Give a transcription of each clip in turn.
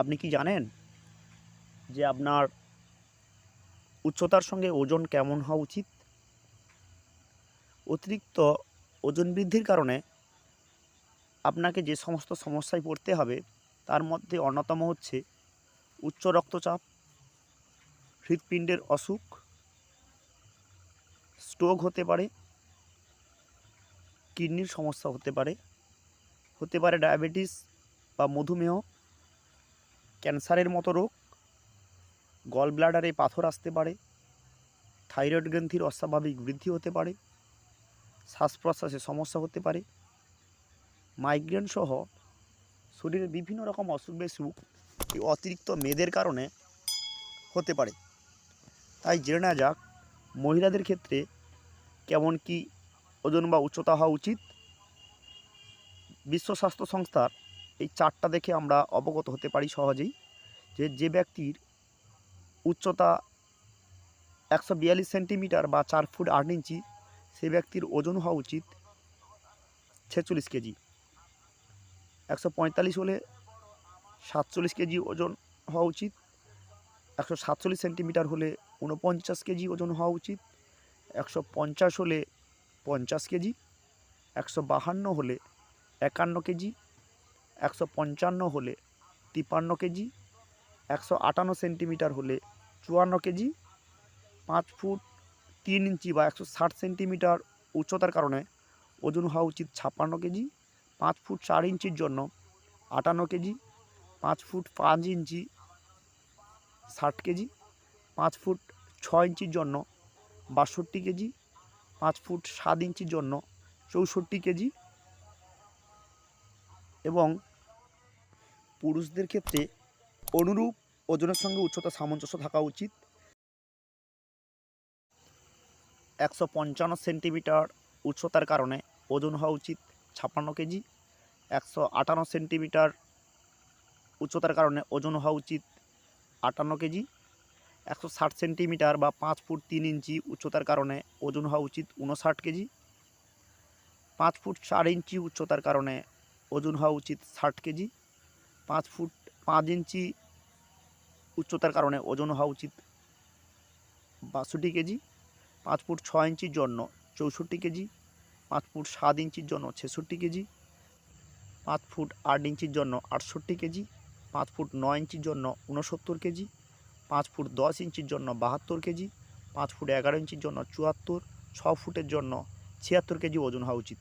আপনি কি জানেন যে আপনার উচ্চতার সঙ্গে ওজন কেমন হওয়া উচিত? অতিরিক্ত ওজন বৃদ্ধির কারণে আপনাকে যে সমস্ত সমস্যায় পড়তে হবে, তার মধ্যে অন্যতম হচ্ছে উচ্চ রক্তচাপ, হৃৎপিণ্ডের অসুখ স্ট্রোক হতে পারে, কিডনির সমস্যা হতে পারে হতে পারে ডায়াবেটিস বা মধুমেহ ক্যান্সারের মতো রোগ। গল ব্লাডারে পাথর আসতে পারে। থাইরয়েড গ্রন্থির অস্বাভাবিক বৃদ্ধি হতে পারে। শ্বাস প্রশ্বাসে সমস্যা হতে পারে। মাইগ্রেন সহ শরীরের বিভিন্ন রকম অসুখ বিসুখ এই অতিরিক্ত মেদের কারণে হতে পারে। তাই জেনে নেওয়া যাক, মহিলাদের ক্ষেত্রে কেমন কি ওজন বা উচ্চতা হওয়া উচিত? বিশ্ব স্বাস্থ্য সংস্থার এই চারটা দেখে আমরা অবগত হতে পারি সহজেই যে যে ব্যক্তির উচ্চতা একশো বিয়াল্লিশ সেন্টিমিটার বা চার ফুট আট ইঞ্চি, সে ব্যক্তির ওজন হওয়া উচিত ছেচল্লিশ কেজি। একশো পঁয়তাল্লিশ হলে সাতচল্লিশ কেজি ওজন হওয়া উচিত। একশো সাতচল্লিশ সেন্টিমিটার হলে উনপঞ্চাশ কেজি ওজন হওয়া উচিত। একশো পঞ্চাশ হলে পঞ্চাশ কেজি। একশো বাহান্ন হলে একান্ন কেজি। একশো পঞ্চান্ন হলে তিপ্পান্ন কেজি, একশো আটান্ন সেন্টিমিটার হলে চুয়ান্ন কেজি, পাঁচ ফুট তিন ইঞ্চি বা একশো ষাট সেন্টিমিটার উচ্চতার কারণে ওজন হওয়া উচিত ছাপ্পান্ন কেজি, পাঁচ ফুট চার ইঞ্চির জন্য আটান্ন কেজি, পাঁচ ফুট পাঁচ ইঞ্চি ষাট কেজি, পাঁচ ফুট ছয় ইঞ্চির জন্য বাষট্টি কেজি, পাঁচ ফুট সাত ইঞ্চির জন্য চৌষট্টি কেজি এবং পুরুষদের ক্ষেত্রে অনুরূপ ওজনের সঙ্গে উচ্চতা সামঞ্জস্য থাকা উচিত। একশো পঞ্চান্ন সেন্টিমিটার উচ্চতার কারণে ওজন হওয়া উচিত, ছাপ্পান্ন কেজি। একশো আটান্ন সেন্টিমিটার উচ্চতার কারণে ওজন হওয়া উচিত, আটান্ন কেজি। একশো ষাট সেন্টিমিটার বা পাঁচ ফুট তিন ইঞ্চি উচ্চতার কারণে ওজন হওয়া উচিত উনষাট কেজি। পাঁচ ফুট চার ইঞ্চি উচ্চতার কারণে ওজন হওয়া উচিত ষাট কেজি। পাঁচ ফুট পাঁচ ইঞ্চি উচ্চতার কারণে ওজন হওয়া উচিত বাষট্টি কেজি। পাঁচ ফুট ছয় ইঞ্চির জন্য চৌষট্টি কেজি। পাঁচ ফুট সাত ইঞ্চির জন্য ছেষট্টি কেজি। পাঁচ ফুট আট ইঞ্চির জন্য আটষট্টি কেজি। পাঁচ ফুট নয় ইঞ্চির জন্য ঊনসত্তর কেজি। পাঁচ ফুট দশ ইঞ্চির জন্য বাহাত্তর কেজি। পাঁচ ফুট এগারো ইঞ্চির জন্য চুয়াত্তর। ছ ফুটের জন্য ছিয়াত্তর কেজি ওজন হওয়া উচিত।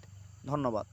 ধন্যবাদ।